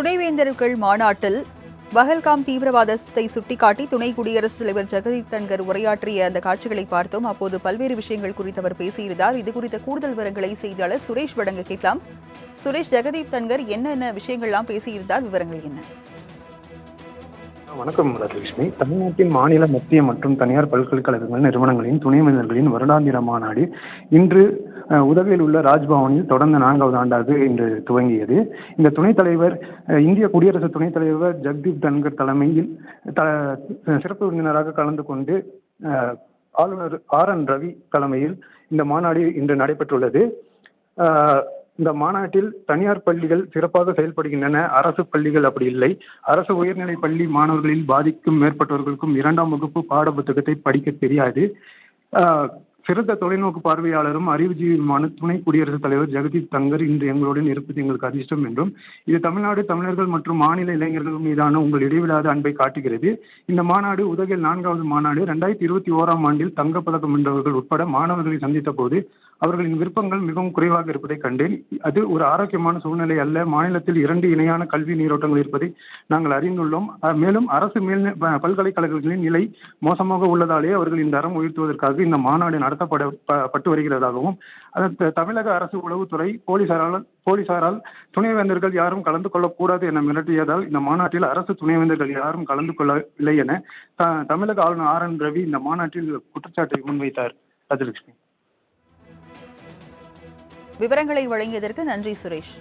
துணைவேந்தர்கள் மாநாட்டில் பஹல்காம் தீவிரவாதத்தை சுட்டிக்காட்டி துணை குடியரசுத் தலைவர் ஜெகதீப் தன்கர் உரையாற்றிய அந்த காட்சிகளை பார்த்தோம். அப்போது பல்வேறு விஷயங்கள் குறித்து அவர் பேசியிருந்தார். இது குறித்த கூடுதல் விவரங்களை செய்தியாளர் சுரேஷ் வழங்க கேட்கலாம். சுரேஷ் ஜெகதீப் தன்கர் என்னென்ன விஷயங்கள்லாம் பேசியிருந்தார்? விவரங்கள் என்ன? வணக்கம் ராஜலட்சுமி தமிழ்நாட்டின் மாநில மத்திய மற்றும் தனியார் பல்கலைக்கழகங்கள் நிறுவனங்களின் துணை துணைவேந்தர்களின் வருடாந்திர மாநாடு இன்று உதவியில் உதகையில் உள்ள ராஜ்பவனில் தொடர்ந்த நான்காவது ஆண்டாக இன்று துவங்கியது. இந்த துணைத் தலைவர் இந்திய குடியரசு துணைத் தலைவர் ஜக்தீப் தன்கர் தலைமையில் த சிறப்பு விருந்தினராக கலந்து கொண்டு ஆளுநர் ஆர் என் ரவி தலைமையில் இந்த மாநாடு இன்று நடைபெற்றுள்ளது. இந்த மாநாட்டில் தனியார் பள்ளிகள் சிறப்பாக செயல்படுகின்றன. அரசு பள்ளிகள் அப்படி இல்லை. அரசு உயர்நிலை பள்ளி மாணவர்களில் பாதிக்கும் மேற்பட்டவர்களுக்கும் இரண்டாம் வகுப்பு பாட புத்தகத்தை படிக்க தெரியாது சிறந்த தொலைநோக்கு பார்வையாளரும் அறிவுஜீவியுமான துணை குடியரசுத் தலைவர் ஜெகதீப் தங்கர் இன்று எங்களுடன் இருப்பது எங்களுக்கு அதிர்ஷ்டம் என்றும் இது தமிழ்நாடு தமிழர்கள் மற்றும் மாநில இளைஞர்கள் மீதான உங்கள் இடைவிடாத அன்பை காட்டுகிறது. இந்த மாநாடு உதகில் நான்காவது மாநாடு. ரெண்டாயிரத்தி இருபத்தி ஓராம் ஆண்டில் தங்கப்பதக்கம் வென்றவர்கள் உட்பட மாணவர்களை சந்தித்த போது அவர்களின் விருப்பங்கள் மிகவும் குறைவாக இருப்பதை கண்டேன். அது ஒரு ஆரோக்கியமான சூழ்நிலை அல்ல. மாநிலத்தில் இரண்டு இணையான கல்வி நீரோட்டங்கள் இருப்பதை நாங்கள் அறிந்துள்ளோம். மேலும் அரசு மேல் பல்கலைக்கழகங்களின் நிலை மோசமாக உள்ளதாலே அவர்கள் இந்த அறம் உயர்த்துவதற்காக இந்த மாநாடு நடத்தப்பட பட்டு வருகிறதாகவும் த- தமிழக அரசு உளவுத்துறை போலீசாரால் போலீசாரால் துணைவேந்தர்கள் யாரும் கலந்து கொள்ளக்கூடாது என மிரட்டியதால் இந்த மாநாட்டில் அரசு துணைவேந்தர்கள் யாரும் கலந்து கொள்ளவில்லை என த- தமிழக ஆளுநர் ஆர் என் ரவி இந்த மாநாட்டில் குற்றச்சாட்டை முன்வைத்தார். ராஜலட்சுமி. விவரங்களை வழங்கியதற்கு நன்றி சுரேஷ்.